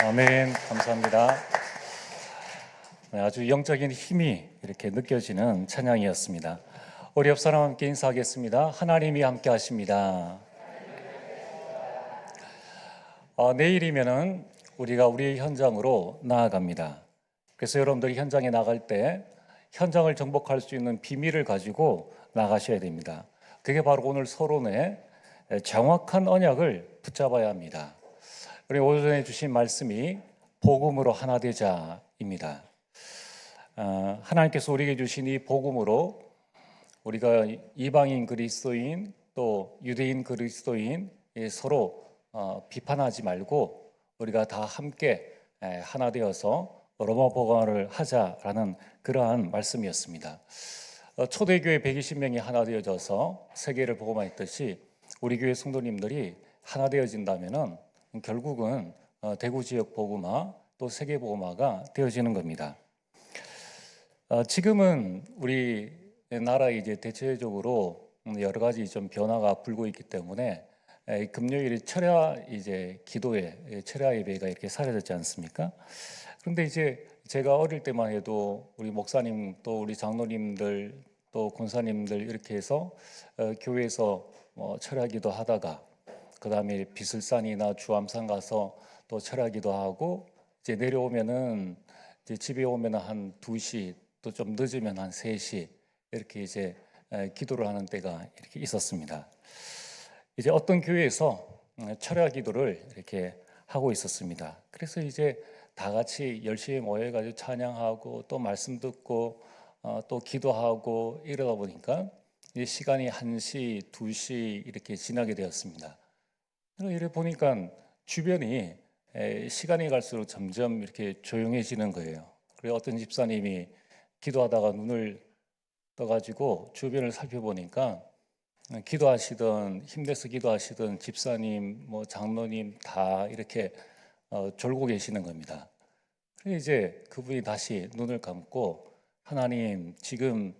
아멘. 감사합니다. 네, 아주 영적인 힘이 이렇게 느껴지는 찬양이었습니다. 우리 옆 사람 함께 인사하겠습니다. 하나님이 함께 하십니다. 어, 내일이면은 우리가 우리 현장으로 나아갑니다. 그래서 여러분들이 현장에 나갈 때 현장을 정복할 수 있는 비밀을 가지고 나가셔야 됩니다. 그게 바로 오늘 서론의 정확한 언약을 붙잡아야 합니다. 우리 오전에 주신 말씀이 복음으로 하나 되자입니다. 아, 하나님께서 우리에게 주신 이 복음으로 우리가 이방인 그리스도인 또 유대인 그리스도인 예, 서로 어, 비판하지 말고 우리가 다 함께 에, 하나 되어서 로마 복음을 하자라는 그러한 말씀이었습니다. 어, 초대교회 120명이 하나 되어져서 세계를 복음화했듯이 우리 교회 성도님들이 하나 되어진다면은 결국은 어, 대구 지역 복음화 또 세계 복음화가 되어지는 겁니다. 어, 지금은 우리 나라에 이제 대체적으로 여러 가지 좀 변화가 불고 있기 때문에 에, 금요일이 철야 이제 기도회 예, 철야 예배가 이렇게 사라졌지 않습니까? 그런데 이제 제가 어릴 때만 해도 우리 목사님 또 우리 장로님들 또 권사님들 이렇게 해서 어, 교회에서 뭐 철야 기도 하다가 그 다음에 비슬산이나 주암산 가서 또 철야기도 하고 이제 내려오면은 이제 집에 오면은 한 2시 또 좀 늦으면 한 3시 이렇게 이제 에, 기도를 하는 때가 이렇게 있었습니다. 이제 어떤 교회에서 음, 철야 기도를 이렇게 하고 있었습니다. 그래서 이제 다 같이 열심히 모여가지고 찬양하고 또 말씀 듣고 어, 또 기도하고 이러다 보니까 이 시간이 1시, 2시 이렇게 지나게 되었습니다. 이래 보니까 주변이 에, 시간이 갈수록 점점 이렇게 조용해지는 거예요. 그리고 어떤 집사님이 기도하다가 눈을 떠가지고 주변을 살펴보니까 기도하시던 힘내서 기도하시던 집사님, 뭐 장로님 다 이렇게 어, 졸고 계시는 겁니다. 그래서 이제 그분이 다시 눈을 감고 하나님 지금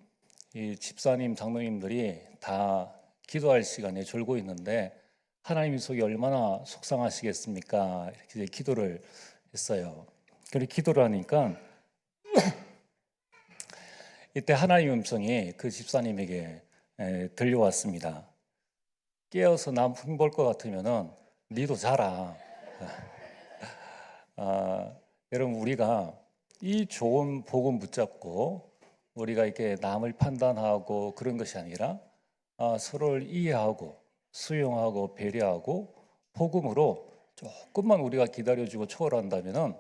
이 집사님, 장로님들이 다 기도할 시간에 졸고 있는데 하나님 속이 얼마나 속상하시겠습니까? 이렇게 기도를 했어요. 그리고 기도를 하니까 이때 하나님 음성이 그 집사님에게 에, 들려왔습니다. 깨어서 남 흉볼 것 같으면은 니도 자라. 아, 여러분 우리가 이 좋은 복음 붙잡고 우리가 이렇게 남을 판단하고 그런 것이 아니라 아, 서로를 이해하고 수용하고 배려하고 복음으로 조금만 우리가 기다려주고 초월한다면은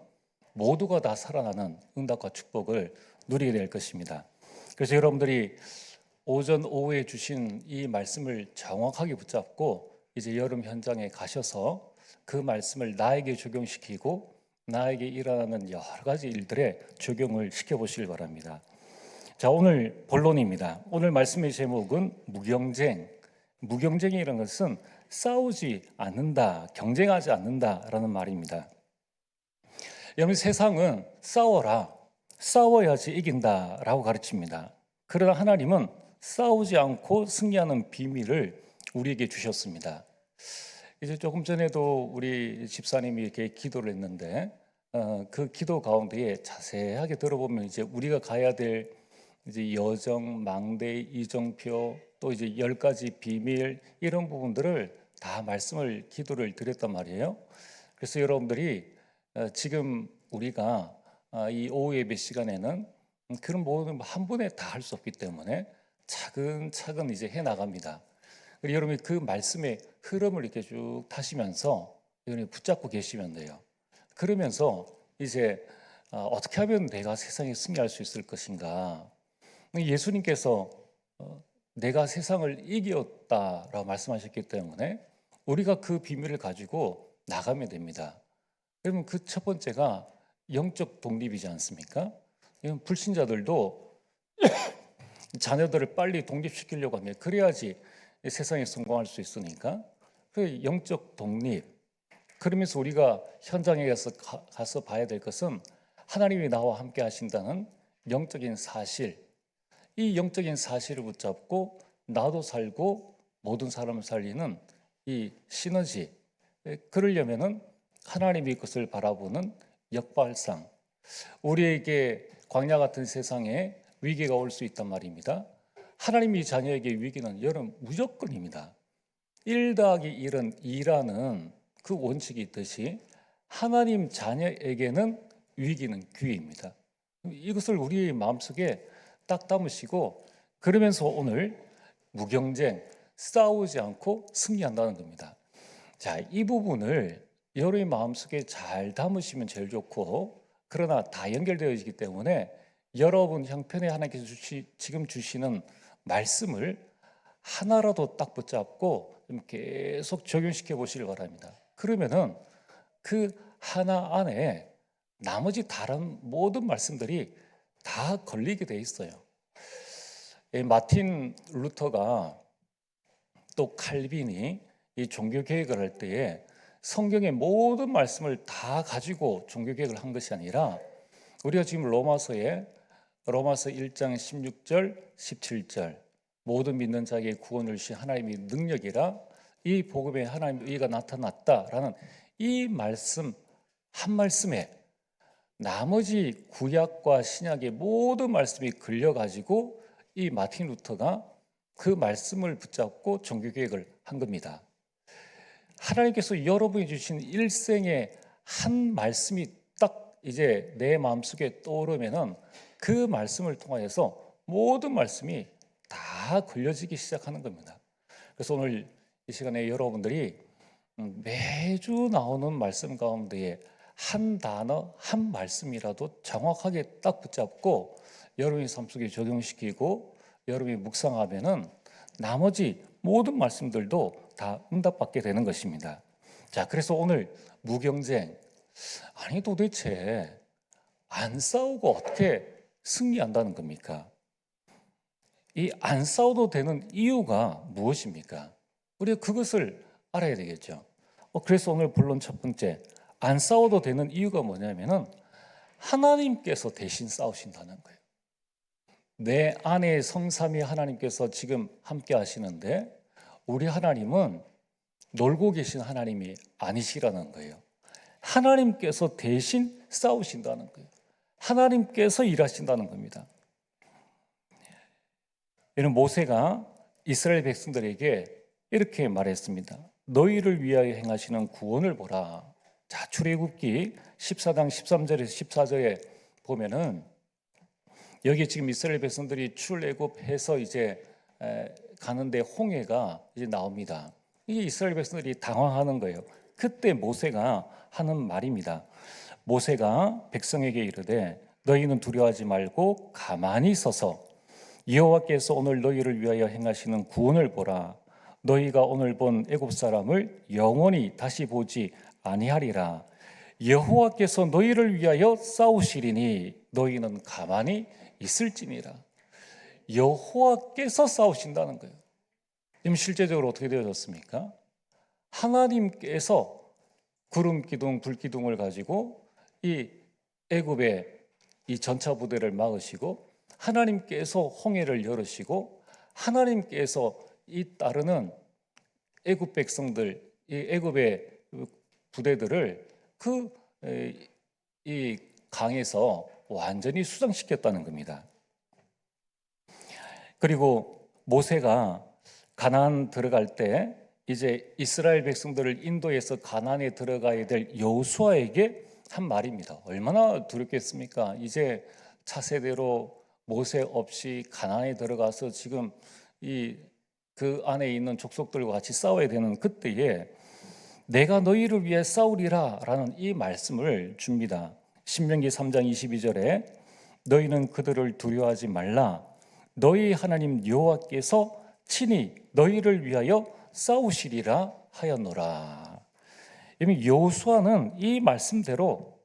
모두가 다 살아나는 응답과 축복을 누리게 될 것입니다. 그래서 여러분들이 오전 오후에 주신 이 말씀을 정확하게 붙잡고 이제 여름 현장에 가셔서 그 말씀을 나에게 적용시키고 나에게 일어나는 여러 가지 일들에 적용을 시켜 보시길 바랍니다. 자 오늘 본론입니다. 오늘 말씀의 제목은 무경쟁. 무경쟁이라는 것은 싸우지 않는다, 경쟁하지 않는다라는 말입니다. 여러분 세상은 싸워라, 싸워야지 이긴다라고 가르칩니다. 그러나 하나님은 싸우지 않고 승리하는 비밀을 우리에게 주셨습니다. 이제 조금 전에도 우리 집사님이 이렇게 기도를 했는데 어, 그 기도 가운데에 자세하게 들어보면 이제 우리가 가야 될 이제 여정, 망대, 이정표 또 이제 열 가지 비밀 이런 부분들을 다 말씀을 기도를 드렸단 말이에요. 그래서 여러분들이 어, 지금 우리가 아, 이 오후 예배 시간에는 그런 모든 한 번에 다 할 수 없기 때문에 차근차근 이제 해 나갑니다. 그리고 여러분이 그 말씀의 흐름을 이렇게 쭉 타시면서 여러분이 붙잡고 계시면 돼요. 그러면서 이제 어, 어떻게 하면 내가 세상에 승리할 수 있을 것인가? 예수님께서 어, 내가 세상을 이겼다라고 말씀하셨기 때문에 우리가 그 비밀을 가지고 나가면 됩니다. 그러면 그 첫 번째가 영적 독립이지 않습니까? 불신자들도 자녀들을 빨리 독립시키려고 하면 그래야지 세상에 성공할 수 있으니까 그 영적 독립 그러면서 우리가 현장에 가서, 가서 봐야 될 것은 하나님이 나와 함께 하신다는 영적인 사실 이 영적인 사실을 붙잡고 나도 살고 모든 사람을 살리는 이 시너지 그러려면은 하나님의 것을 바라보는 역발상. 우리에게 광야 같은 세상에 위기가 올 수 있단 말입니다. 하나님이 자녀에게 위기는 여러분 무조건입니다. 1 더하기 1은 2라는 그 원칙이 있듯이 하나님 자녀에게는 위기는 기회입니다. 이것을 우리 마음속에 딱 담으시고 그러면서 오늘 무경쟁 싸우지 않고 승리한다는 겁니다. 자, 이 부분을 여러분의 마음속에 잘 담으시면 제일 좋고 그러나 다 연결되어지기 때문에 여러분 형편에 하나님께서 주시, 지금 주시는 말씀을 하나라도 딱 붙잡고 좀 계속 적용시켜 보시길 바랍니다. 그러면은 그 하나 안에 나머지 다른 모든 말씀들이 다 걸리게 돼 있어요. 이 마틴 루터가 또 칼빈이 이 종교 개혁을 할 때에 성경의 모든 말씀을 다 가지고 종교 개혁을 한 것이 아니라 우리가 지금 로마서에 로마서 1장 16절, 17절 모든 믿는 자에게 구원을 주신 하나님의 능력이라 이 복음에 하나님의 의가 나타났다라는 이 말씀 한 말씀에 나머지 구약과 신약의 모든 말씀이 걸려 가지고 이 마틴 루터가 그 말씀을 붙잡고 종교 개혁을 한 겁니다. 하나님께서 여러분이 주신 일생의 한 말씀이 딱 이제 내 마음속에 떠오르면은 그 말씀을 통하여서 모든 말씀이 다 걸려지기 시작하는 겁니다. 그래서 오늘 이 시간에 여러분들이 음, 매주 나오는 말씀 가운데에 한 단어, 한 말씀이라도 정확하게 딱 붙잡고 여러분의 삶 속에 적용시키고 여러분이 묵상하면은 나머지 모든 말씀들도 다 응답받게 되는 것입니다. 자, 그래서 오늘 무경쟁 아니 도대체 안 싸우고 어떻게 승리한다는 겁니까? 이 안 싸워도 되는 이유가 무엇입니까? 우리가 그것을 알아야 되겠죠. 어, 그래서 오늘 본론 첫 번째 안 싸워도 되는 이유가 뭐냐면은 하나님께서 대신 싸우신다는 거예요. 내 안에 성삼위 하나님께서 지금 함께 하시는데 우리 하나님은 놀고 계신 하나님이 아니시라는 거예요. 하나님께서 대신 싸우신다는 거예요. 하나님께서 일하신다는 겁니다. 이는 모세가 이스라엘 백성들에게 이렇게 말했습니다. 너희를 위하여 행하시는 구원을 보라. 자, 출애굽기 14장 13절에서 14절에 보면은 여기 지금 이스라엘 백성들이 출애굽해서 이제 가는데 홍해가 이제 나옵니다. 이게 이스라엘 백성들이 당황하는 거예요. 그때 모세가 하는 말입니다. 모세가 백성에게 이르되 너희는 두려워하지 말고 가만히 서서 여호와께서 오늘 너희를 위하여 행하시는 구원을 보라. 너희가 오늘 본 애굽 사람을 영원히 다시 보지 아니하리라. 여호와께서 너희를 위하여 싸우시리니 너희는 가만히 있을지니라. 여호와께서 싸우신다는 거예요. 지금 실제적으로 어떻게 되어졌습니까? 하나님께서 구름 기둥, 불 기둥을 가지고 이 애굽의 이 전차 부대를 막으시고 하나님께서 홍해를 열으시고 하나님께서 이 따르는 애굽 백성들, 이 애굽의 부대들을 그 이 강에서 완전히 수장시켰다는 겁니다. 그리고 모세가 가나안 들어갈 때 이제 이스라엘 백성들을 인도해서 가나안에 들어가야 될 여호수아에게 한 말입니다. 얼마나 두렵겠습니까? 이제 차세대로 모세 없이 가나안에 들어가서 지금 이 그 안에 있는 족속들과 같이 싸워야 되는 그때에 내가 너희를 위해 싸우리라라는 이 말씀을 줍니다. 신명기 3장 22절에 너희는 그들을 두려워하지 말라 너희 하나님 여호와께서 친히 너희를 위하여 싸우시리라 하였노라. 이미 여호수아는 이 말씀대로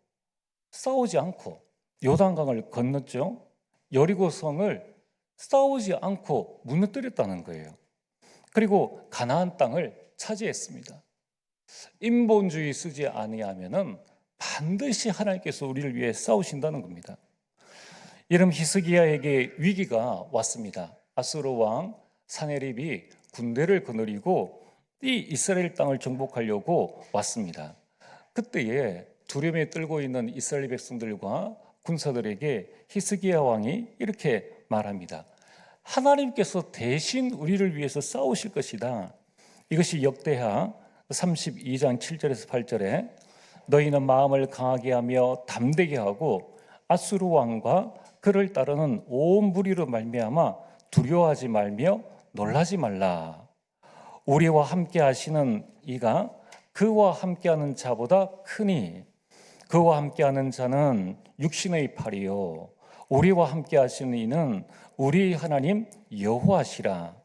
싸우지 않고 요단강을 건넜죠. 여리고성을 싸우지 않고 무너뜨렸다는 거예요. 그리고 가나안 땅을 차지했습니다. 인본주의 쓰지 아니하면은 반드시 하나님께서 우리를 위해 싸우신다는 겁니다. 이름 히스기야에게 위기가 왔습니다. 아수르 왕 사네립이 군대를 거느리고 이 이스라엘 땅을 정복하려고 왔습니다. 그때에 두려움에 떨고 있는 이스라엘 백성들과 군사들에게 히스기야 왕이 이렇게 말합니다. 하나님께서 대신 우리를 위해서 싸우실 것이다. 이것이 역대하 32장 7절에서 8절에 너희는 마음을 강하게 하며 담대게 하고 아수르 왕과 그를 따르는 온 무리로 말미암아 두려워하지 말며 놀라지 말라. 우리와 함께 하시는 이가 그와 함께하는 자보다 크니 그와 함께하는 자는 육신의 팔이요 우리와 함께하시는 이는 우리 하나님 여호와시라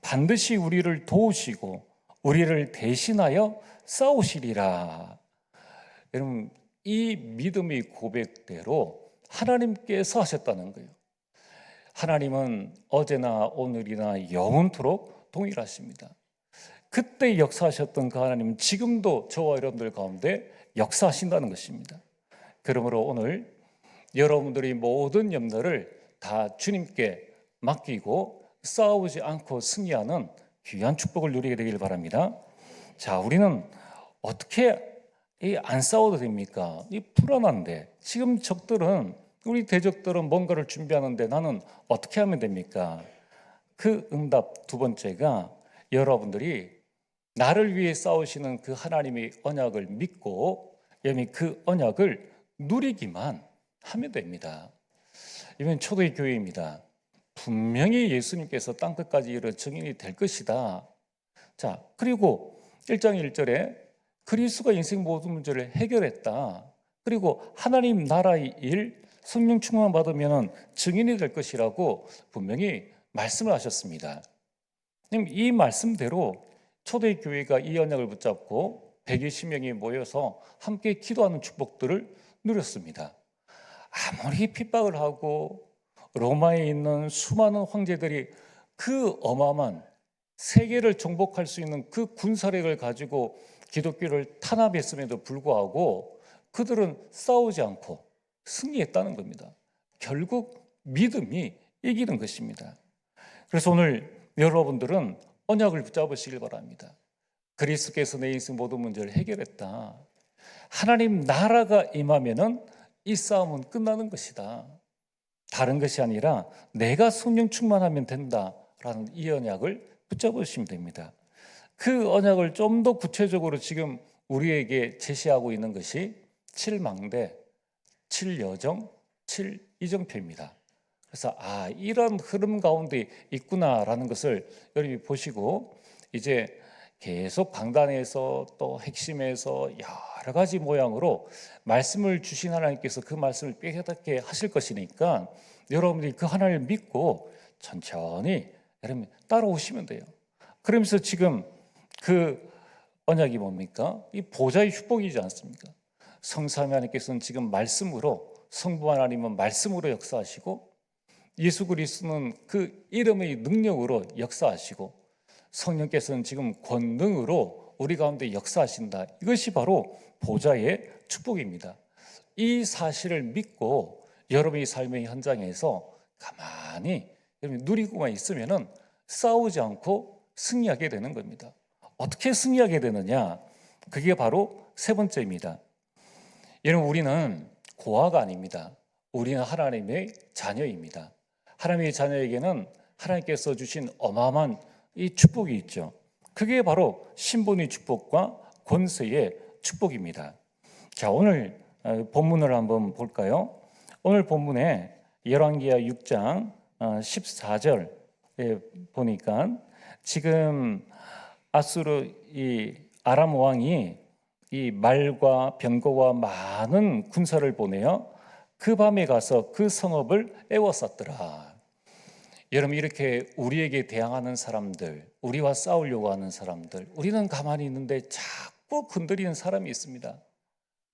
반드시 우리를 도우시고 우리를 대신하여 싸우시리라. 여러분 이 믿음의 고백대로 하나님께서 하셨다는 거예요. 하나님은 어제나 오늘이나 영원토록 동일하십니다. 그때 역사하셨던 그 하나님은 지금도 저와 여러분들 가운데 역사하신다는 것입니다. 그러므로 오늘 여러분들이 모든 염려를 다 주님께 맡기고 싸우지 않고 승리하는 귀한 축복을 누리게 되길 바랍니다. 자, 우리는 어떻게 이안 싸워도 됩니까? 이 불안한데 지금 적들은 우리 대적들은 뭔가를 준비하는데 나는 어떻게 하면 됩니까? 그 응답 두 번째가 여러분들이 나를 위해 싸우시는 그 하나님의 언약을 믿고 여미 그 언약을 누리기만 하면 됩니다. 이번 초대의 교회입니다. 분명히 예수님께서 땅 끝까지 이르 증인이 될 것이다. 자, 그리고 1장 1절에 그리스도가 인생 모든 문제를 해결했다. 그리고 하나님 나라의 일, 성령 충만 받으면 증인이 될 것이라고 분명히 말씀을 하셨습니다. 이 말씀대로 초대 교회가 이 언약을 붙잡고 120명이 모여서 함께 기도하는 축복들을 누렸습니다. 아무리 핍박을 하고 로마에 있는 수많은 황제들이 그 어마어마한 세계를 정복할 수 있는 그 군사력을 가지고 기독교를 탄압했음에도 불구하고 그들은 싸우지 않고 승리했다는 겁니다. 결국 믿음이 이기는 것입니다. 그래서 오늘 여러분들은 언약을 붙잡으시길 바랍니다. 그리스께서 내 인생 모든 문제를 해결했다. 하나님 나라가 임하면은 이 싸움은 끝나는 것이다. 다른 것이 아니라 내가 성령 충만하면 된다라는 이 언약을 붙잡으시면 됩니다. 그 언약을 좀 더 구체적으로 지금 우리에게 제시하고 있는 것이 7망대, 7여정, 7이정표입니다. 그래서 아 이런 흐름 가운데 있구나라는 것을 여러분이 보시고 이제 계속 강단에서 또 핵심에서 여러 가지 모양으로 말씀을 주신 하나님께서 그 말씀을 깨닫게 하실 것이니까 여러분들이 그 하나님을 믿고 천천히 여러분 따라오시면 돼요. 그러면서 지금 그 언약이 뭡니까? 이 보좌의 축복이지 않습니까? 성삼위 하나님께서는 지금 말씀으로 성부 하나님은 말씀으로 역사하시고 예수 그리스도는 그 이름의 능력으로 역사하시고 성령께서는 지금 권능으로 우리 가운데 역사하신다. 이것이 바로 보좌의 축복입니다. 이 사실을 믿고 여러분의 삶의 현장에서 가만히 누리고만 있으면은 싸우지 않고 승리하게 되는 겁니다. 어떻게 승리하게 되느냐? 그게 바로 세 번째입니다. 여러분 우리는 고아가 아닙니다. 우리는 하나님의 자녀입니다. 하나님의 자녀에게는 하나님께서 주신 어마어마한 이 축복이 있죠. 그게 바로 신분의 축복과 권세의 축복입니다. 자, 오늘 어, 본문을 한번 볼까요? 오늘 본문에 열왕기하 6장 14절에 어, 보니까 지금 아수르 이 아람 왕이 이 말과 병거와 많은 군사를 보내어 그 밤에 가서 그 성읍을 에워쌌더라. 여러분 이렇게 우리에게 대항하는 사람들, 우리와 싸우려고 하는 사람들, 우리는 가만히 있는데 자꾸 건드리는 사람이 있습니다.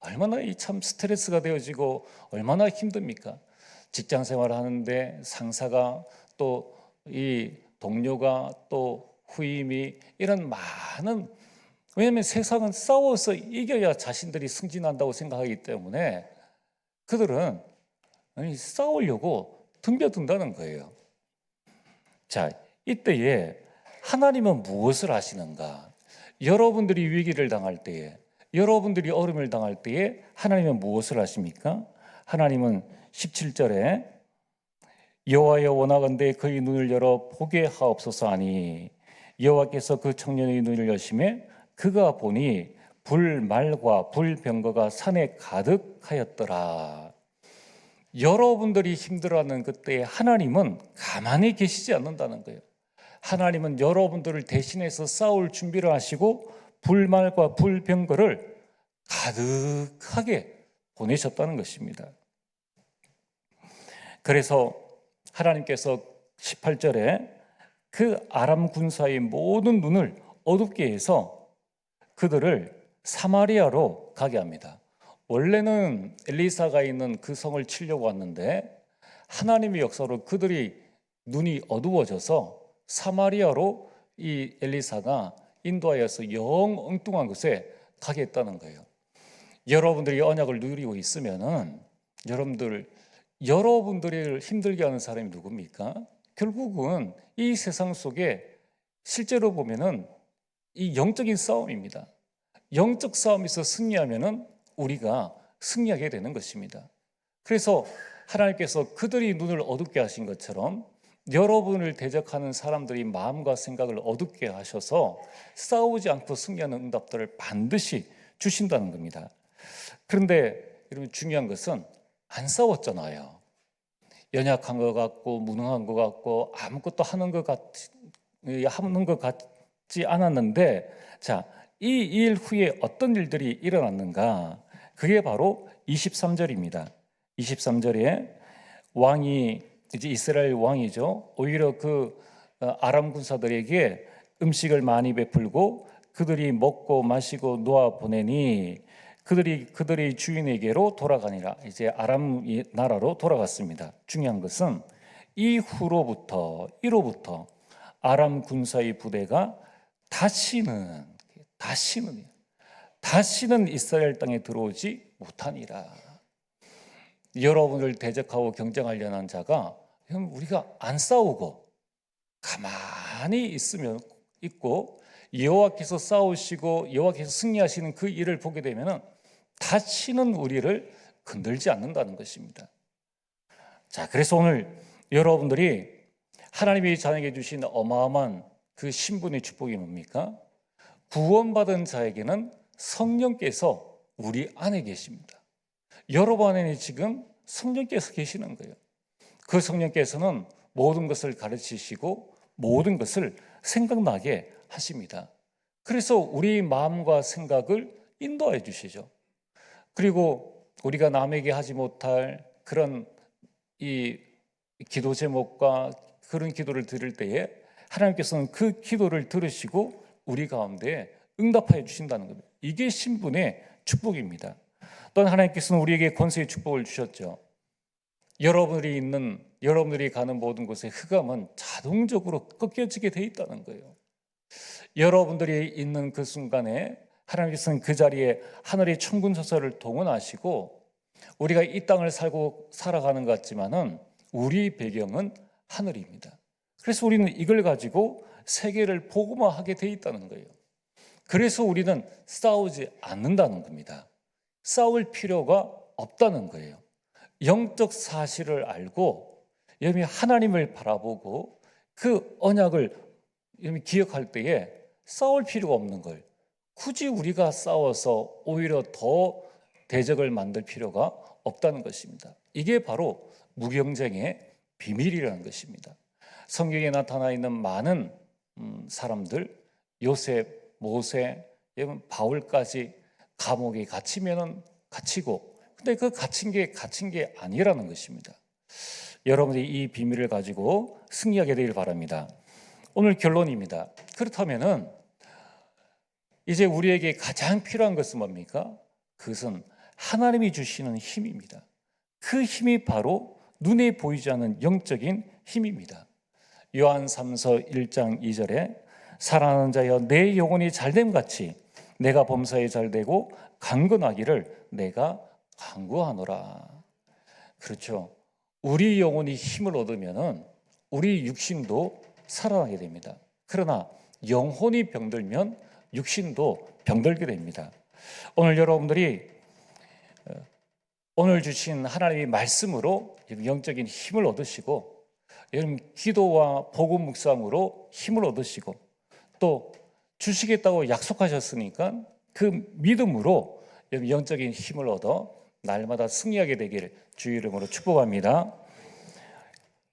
얼마나 이 참 스트레스가 되어지고 얼마나 힘듭니까? 직장 생활을 하는데 상사가 또 이 동료가 또 후임이 이런 많은 왜냐하면 세상은 싸워서 이겨야 자신들이 승진한다고 생각하기 때문에 그들은 싸우려고 덤벼든다는 거예요. 자, 이때에 하나님은 무엇을 하시는가? 여러분들이 위기를 당할 때에 여러분들이 어려움을 당할 때에 하나님은 무엇을 하십니까? 하나님은 17절에 여호와여 원하건대 그의 눈을 열어 보게 하옵소서 하니 여호와께서 그 청년의 눈을 여심해 그가 보니 불말과 불병거가 산에 가득하였더라. 여러분들이 힘들어하는 그때 하나님은 가만히 계시지 않는다는 거예요. 하나님은 여러분들을 대신해서 싸울 준비를 하시고 불말과 불병거를 가득하게 보내셨다는 것입니다. 그래서 하나님께서 18절에 그 아람 군사의 모든 눈을 어둡게 해서 그들을 사마리아로 가게 합니다. 원래는 엘리사가 있는 그 성을 치려고 왔는데 하나님의 역사로 그들이 눈이 어두워져서 사마리아로 이 엘리사가 인도하여서 영 엉뚱한 곳에 가게 했다는 거예요. 여러분들이 언약을 누리고 있으면은 여러분들 여러분들을 힘들게 하는 사람이 누굽니까? 결국은 이 세상 속에 실제로 보면은 이 영적인 싸움입니다. 영적 싸움에서 승리하면은 우리가 승리하게 되는 것입니다. 그래서 하나님께서 그들이 눈을 어둡게 하신 것처럼 여러분을 대적하는 사람들이 마음과 생각을 어둡게 하셔서 싸우지 않고 승리하는 응답들을 반드시 주신다는 겁니다. 그런데 여러분 중요한 것은 안 싸웠잖아요. 연약한 것 같고 무능한 것 같고 아무것도 하는 것 같, 하는 것 같지 않았는데 자, 이 일 후에 어떤 일들이 일어났는가? 그게 바로 23절입니다. 23절에 왕이 이제 이스라엘 왕이죠. 오히려 그 어, 아람 군사들에게 음식을 많이 베풀고 그들이 먹고 마시고 놓아 보내니 그들이 그들의 주인에게로 돌아가니라. 이제 아람 나라로 돌아갔습니다. 중요한 것은 이후로부터 이로부터 아람 군사의 부대가 다시는 다시는 다시는 이스라엘 땅에 들어오지 못하니라. 여러분을 대적하고 경쟁하려는 자가 우리가 안 싸우고 가만히 있으면 있고 여호와께서 싸우시고 여호와께서 승리하시는 그 일을 보게 되면은 다시는 우리를 건들지 않는다는 것입니다. 자, 그래서 오늘 여러분들이 하나님이 자녀에게 주신 어마어마한 그 신분의 축복이 뭡니까? 구원받은 자에게는 성령께서 우리 안에 계십니다. 여러분 안에 지금 성령께서 계시는 거예요. 그 성령께서는 모든 것을 가르치시고 모든 것을 생각나게 하십니다. 그래서 우리 마음과 생각을 인도해 주시죠. 그리고 우리가 남에게 하지 못할 그런 이 기도 제목과 그런 기도를 드릴 때에 하나님께서는 그 기도를 들으시고 우리 가운데 응답하여 주신다는 겁니다. 이게 신분의 축복입니다. 또한 하나님께서는 우리에게 권세의 축복을 주셨죠. 여러분들이 있는 여러분들이 가는 모든 곳에 흑암은 자동적으로 꺾여지게 돼 있다는 거예요. 여러분들이 있는 그 순간에 하나님께서는 그 자리에 하늘의 천군 서서를 동원하시고 우리가 이 땅을 살고 살아가는 것 같지만은 우리 배경은 하늘입니다. 그래서 우리는 이걸 가지고 세계를 복음화하게 돼 있다는 거예요. 그래서 우리는 싸우지 않는다는 겁니다. 싸울 필요가 없다는 거예요. 영적 사실을 알고 여러분이 하나님을 바라보고 그 언약을 여러분이 기억할 때에 싸울 필요가 없는 걸 굳이 우리가 싸워서 오히려 더 대적을 만들 필요가 없다는 것입니다. 이게 바로 무경쟁의 비밀이라는 것입니다. 성경에 나타나 있는 많은 음, 사람들 요셉, 모세, 바울까지 감옥에 갇히면은 갇히고 근데 그 갇힌 게 갇힌 게 아니라는 것입니다. 여러분들이 이 비밀을 가지고 승리하게 되길 바랍니다. 오늘 결론입니다. 그렇다면은 이제 우리에게 가장 필요한 것은 뭡니까? 그것은 하나님이 주시는 힘입니다. 그 힘이 바로 눈에 보이지 않는 영적인 힘입니다. 요한 3서 1장 2절에 사랑하는 자여 내 영혼이 잘됨 같이 내가 범사에 잘되고 강건하기를 내가 강구하노라. 그렇죠. 우리 영혼이 힘을 얻으면은 우리 육신도 살아나게 됩니다. 그러나 영혼이 병들면 육신도 병들게 됩니다. 오늘 여러분들이 어, 오늘 주신 하나님의 말씀으로 영적인 힘을 얻으시고 여러분 기도와 복음 묵상으로 힘을 얻으시고 또 주시겠다고 약속하셨으니까 그 믿음으로 영적인 힘을 얻어 날마다 승리하게 되기를 주 이름으로 축복합니다.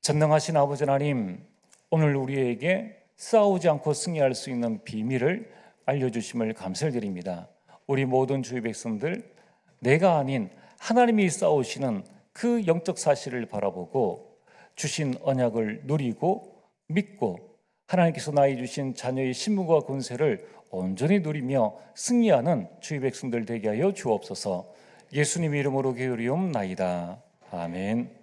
전능하신 아버지 하나님 오늘 우리에게 싸우지 않고 승리할 수 있는 비밀을 알려주심을 감사를 드립니다. 우리 모든 주의 백성들 내가 아닌 하나님이 싸우시는 그 영적 사실을 바라보고 주신 언약을 누리고 믿고 하나님께서 나의 주신 자녀의 신분과 권세를 온전히 누리며 승리하는 주의 백성들 되게 하여 주옵소서. 예수님 이름으로 게으리옵나이다. 아멘.